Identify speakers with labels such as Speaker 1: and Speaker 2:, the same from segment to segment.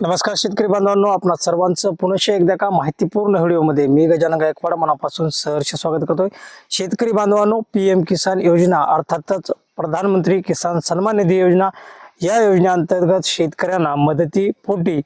Speaker 1: नमस्कार शेतकरी बांधवांनो आपणा सर्वांचं पुनश एकदा का माहितीपूर्ण व्हिडिओमध्ये मी गजानन गायकवाड मनापासून सहर्ष स्वागत करतोय. शेतकरी बांधवांनो पी एम किसान योजना अर्थातच प्रधानमंत्री किसान सन्मान निधी योजना या योजनेअंतर्गत शेतकऱ्यांना मदतीपोटी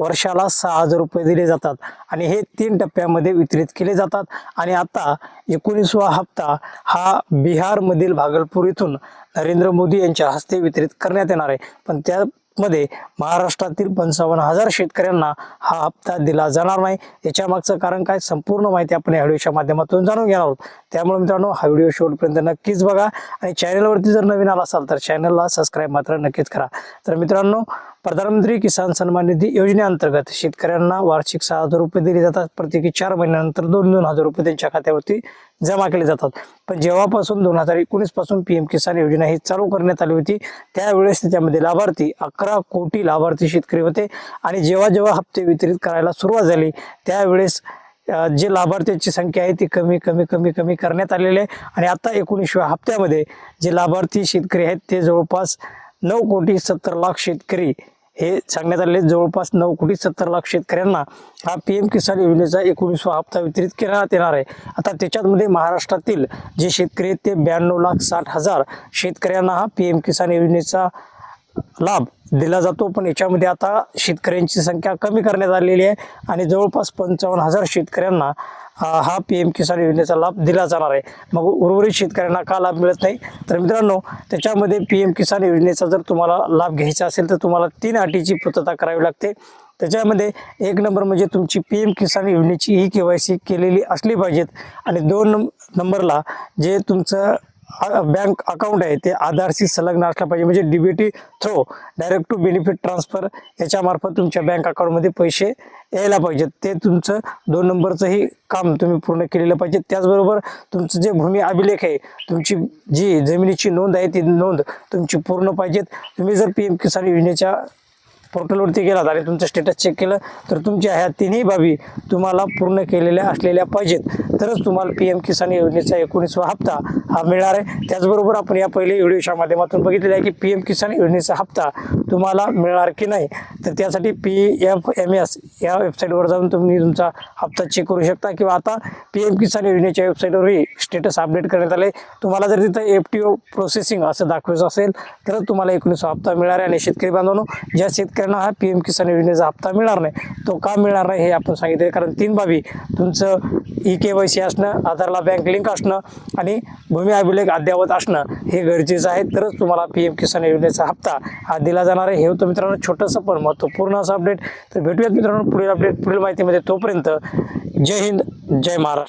Speaker 1: वर्षाला सहा हजार रुपये दिले जातात आणि हे तीन टप्प्यामध्ये वितरित केले जातात. आणि आता एकोणीसवा हप्ता हा बिहारमधील भागलपूर इथून नरेंद्र मोदी यांच्या हस्ते वितरित करण्यात येणार आहे. पण त्या मध्ये महाराष्ट्रातील पंचावन्न हजार शेतकऱ्यांना हा हप्ता दिला जाणार नाही. याच्या मागचं कारण काय? संपूर्ण माहिती आपण या व्हिडिओच्या माध्यमातून जाणून घेणार आहोत. त्यामुळे मित्रांनो हा व्हिडिओ शेवटपर्यंत नक्कीच बघा. आणि चॅनलवरती जर नवीन आला असाल तर चॅनलला सबस्क्राईब मात्र नक्कीच करा. तर मित्रांनो प्रधानमंत्री किसान सन्मान निधी योजनेअंतर्गत शेतकऱ्यांना वार्षिक सहा हजार रुपये दिले जातात. प्रत्येकी चार महिन्यानंतर दोन दोन हजार रुपये त्यांच्या खात्यावरती जमा केले जातात. पण जेव्हापासून दोन हजार एकोणीसपासून पी एम किसान योजना ही चालू करण्यात आली होती त्यावेळेस त्याच्यामध्ये लाभार्थी अकरा कोटी लाभार्थी शेतकरी होते. आणि जेव्हा जेव्हा हप्ते वितरित करायला सुरुवात झाली त्यावेळेस जे लाभार्थ्यांची संख्या आहे ती कमी कमी कमी कमी करण्यात आलेली आहे. आणि आता एकोणीसव्या हप्त्यामध्ये जे लाभार्थी शेतकरी आहेत ते जवळपास नऊ कोटी सत्तर लाख शेतकरी हे सांगण्यात आले जवळपास नऊ कोटी सत्तर लाख शेतकऱ्यांना हा पी एम किसान योजनेचा एकोणीसवा हप्ता वितरित करण्यात येणार आहे. आता त्याच्यामध्ये महाराष्ट्रातील जे शेतकरी आहेत ते ब्याण्णव लाख साठ हजार शेतकऱ्यांना हा पी एम किसान योजनेचा लाभ दिला जातो पण याच्यामध्ये आता शेतकऱ्यांची संख्या कमी करण्यात आलेली आहे आणि जवळपास पंचावन्न हजार शेतकऱ्यांना हा पी एम किसान योजनेचा लाभ दिला जाणार आहे. मग उर्वरित शेतकऱ्यांना का लाभ मिळत नाही? तर मित्रांनो त्याच्यामध्ये पी एम किसान योजनेचा जर तुम्हाला लाभ घ्यायचा असेल तर तुम्हाला तीन अटीची पूर्तता करावी लागते. त्याच्यामध्ये एक नंबर म्हणजे तुमची पी एम किसान योजनेची ई के वाय सी केलेली असली पाहिजेत. आणि दोन नंबरला जे तुमचं बँक अकाउंट आहे ते आधारशी संलग्न असलं पाहिजे. म्हणजे DBT through direct to benefit transfer याच्यामार्फत तुमच्या बँक अकाउंटमध्ये पैसे यायला पाहिजेत. ते तुमचं दोन नंबरचंही काम तुम्ही पूर्ण केलेलं पाहिजे. त्याचबरोबर तुमचं जे भूमी अभिलेख आहे तुमची जी जमिनीची नोंद आहे ती नोंद तुमची पूर्ण पाहिजेत. तुम्ही जर पी एम किसान योजनेच्या पोर्टलवरती गेलात आणि तुमचं स्टेटस चेक केलं तर तुमच्या ह्या तिन्ही बाबी तुम्हाला पूर्ण केलेल्या असलेल्या पाहिजेत. तरच तुम्हाला पी एम किसान योजनेचा एकोणीसवा हप्ता हा मिळणार आहे. त्याचबरोबर आपण या पहिले व्हिडिओच्या माध्यमातून बघितलेलं आहे की पी एम किसान योजनेचा हप्ता तुम्हाला मिळणार की नाही? तर त्यासाठी पी एफ एम एस या वेबसाईटवर जाऊन तुम्ही तुमचा हप्ता चेक करू शकता किंवा आता पी एम किसान योजनेच्या वेबसाईटवरही स्टेटस अपडेट करण्यात आले तुम्हाला जर तिथं एफ टी ओ प्रोसेसिंग असं दाखवायचं असेल तर तुम्हाला एकोणीसवा हप्ता मिळणार आहे. आणि शेतकरी बांधवांनो ज्या शेतकऱ्यांना हा पी एम किसान योजनेचा हप्ता मिळणार नाही तो का मिळणार नाही हे आपण सांगितले कारण तीन बाबी तुमचं ई के वाय सी असणं आधारला बँक लिंक असणं आणि भूमी अभिलेख अद्ययावत असणं हे गरजेचं आहे. तरच तुम्हाला पी एम किसान योजनेचा हप्ता हा दिला जाणार आहे. हे होतं मित्रांनो छोटंसं पण महत्त्वपूर्ण असं अपडेट तर भेटूयात मित्रांनो पुढील अपडेट पुढील माहितीमध्ये तोपर्यंत जय हिंद जय महाराष्ट्र.